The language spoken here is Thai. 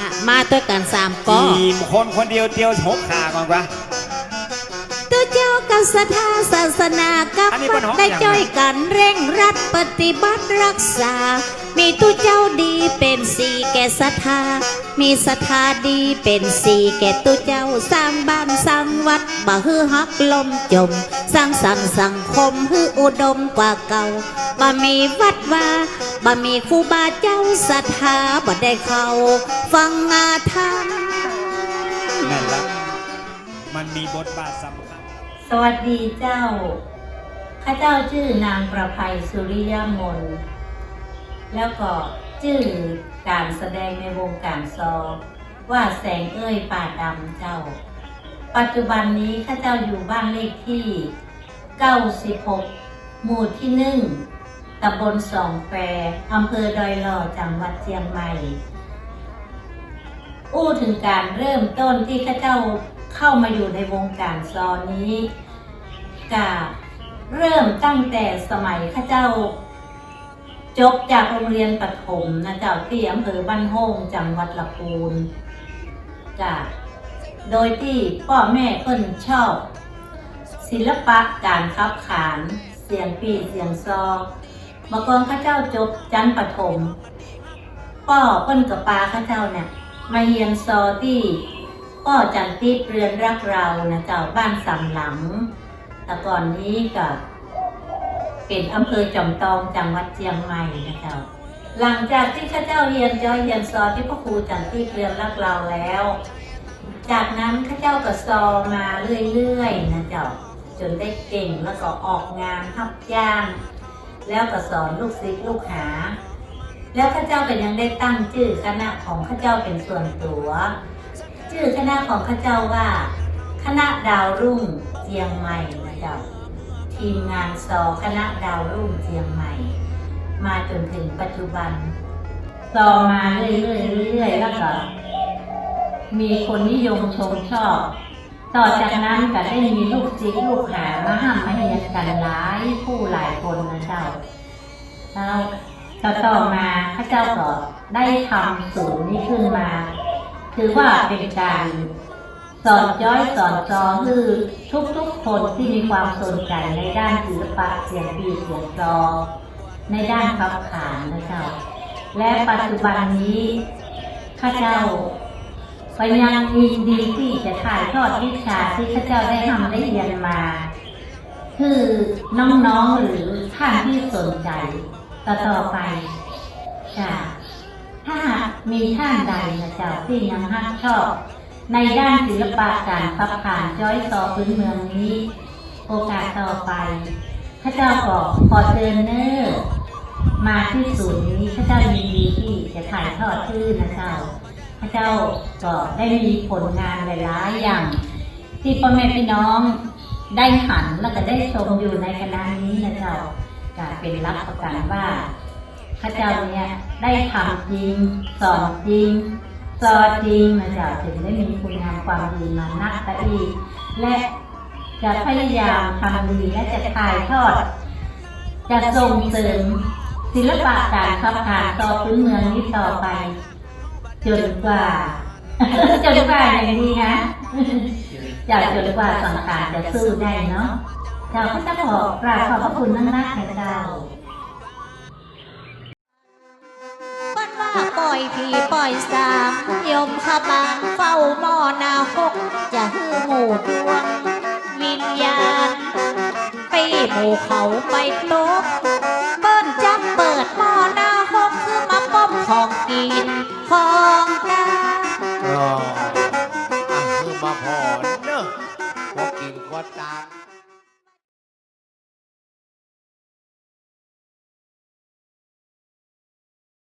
อะมาด้วยกันสามก็ทีมคนคนเดียวเตียวหกขาก่อนวะตัวเจ้ากับศรัทธาศาสนากับอันนี้วัเป็ดนห้องได้อย่างจ้อยกันเร่งรัดปฏิบัติรักษา มีตัวเจ้าดีเป็นสีแก่ศรัทธา มีศรัทธาดีเป็นสีแก่ตัวเจ้าสร้างบ้านสร้างวัดบ่ฮือฮักลมจม สร้างสรรค์สังคมฮืออุดมกว่าเก่าบ่มีวัดว่า บ่มีครูบาเจ้าศรัทธาบ่ได้เข้า ฟังงาธรรมนั่นละมันมีบทบาทสำคัญ สวัสดีเจ้า ข้าเจ้าชื่อนางประภัยสุริยมน แล้วก็ชื่อการแสดงในวงการซอ ว่าแสงเอ้ยป่าดำเจ้า ปัจจุบันนี้ข้าเจ้าอยู่บ้านเลขที่ 96 หมู่ที่หนึ่ง ตำบลสองแปรอำเภอดอยหล่อจังหวัดเชียงใหม่ อู้ถึงการเริ่มต้นที่ข้าเจ้าเข้ามาอยู่ในวงการซอนี้กาเริ่มตั้งแต่สมัยข้าเจ้า จบจากโรงเรียนประถมนะเจ้าที่อำเภอบ้านโฮงจังหวัดลำพูนจ้ะโดยที่พ่อแม่เพิ่นชอบ ศิลปะการขับขาน เสียงปีเสียงซอ เมื่อก่อนข้าเจ้าจบจันประถมพ่อเพิ่นกับปาข้าเจ้าเนี่ยมาเยียนซอที่พ่อจันทิพย์เรือนรักเรานะเจ้าบ้านสำหลัง แต่ก่อนนี้ก็เป็นอำเภอจอมตองจังหวัดเชียงใหม่นะเจ้าหลังจากที่ข้าเจ้าเรียนจอยเรียนซอที่พระครูจันทิพย์เรือนรักเราแล้ว จากนั้นข้าเจ้าก็ซอมาเรื่อยๆนะเจ้าจนได้เก่งแล้วก็ออกงานทับจ้าง แล้วก็สอนลูกศิษย์ลูกหา แล้วข้าเจ้าก็นยังได้ตั้งชื่อคณะของข้าเจ้าเป็นส่วนตัว ชื่อคณะของข้าเจ้าว่า คณะดาวรุ่งเจียงใหม่นะเจ้าทีมงานสอคณะดาวรุ่งเจียงใหม่ มาจนถึงปัจจุบันสอมาเรื่อยๆเรื่อยๆแล้วก็มีคนนิยมชมชอบ ต่อจากนั้นก็ได้มีลูกศิษย์ลูกหามาห้ามมาเรียนกันหลายผู้หลายคนนะเจ้าแล้วต่อต่อมาพระเจ้าก็ได้ทำศูนย์นี้ขึ้นมาถือว่าเป็นการสอนย้อยสอนจอคือทุกๆคนที่มีความสนใจในด้านศิลปะเสียงปีเสียงจอในด้านขับขานนะเจ้าและปัจจุบันนี้ข้าเจ้า ไปยังยินดีที่จะถ่ายทอดวิชาที่ข้าเจ้าได้ทำได้เรียนมา คือน้องๆหรือท่านที่สนใจต่อต่อไปค่ะถ้าหากมีท่านใดนะเจ้าที่ยังฮักชอบ ในด้านศิลปะการขับขานจ้อยซอพื้นเมืองนี้ โอกาสต่อไปข้าเจ้าก็ขอเชิญเนอร์มาที่ศูนย์นี้ข้าเจ้ายินดีที่จะถ่ายทอดชื่อนะเจ้า เจ้าก็ได้มีผลงานหลายๆอย่าง ที่พ่อแม่พี่น้องได้หันแล้วก็ได้ชมอยู่ในคณะนี้นะเจ้าก็เป็นรับประกันว่าข้าเจ้าเนี่ยได้ทำจริงสอนจริงสอนจริงนะเจ้าถึงได้มีคุณงามความดีมานักตะอีและจะพยายามทำดีและจะถ่ายทอด จะส่งเสริมศิลปะการขับขานต่อพื้นเมืองนี้ต่อไป จนกว่า จนกว่าอย่างดีนะอยากจนกว่าสังขารจะสู้ได้เนาะเจ้าก็จะขอกราบขอบพระคุณนักนักๆนะเจ้าบ้านว่าปล่อยผีปล่อยสางยมขบางเฝ้าหม้อนาหก จะฮือหมู่ดวง วิญญาณปีหมู่เขาไปต อ๋ออะคือมาพอเนอะพอกินก็ตาม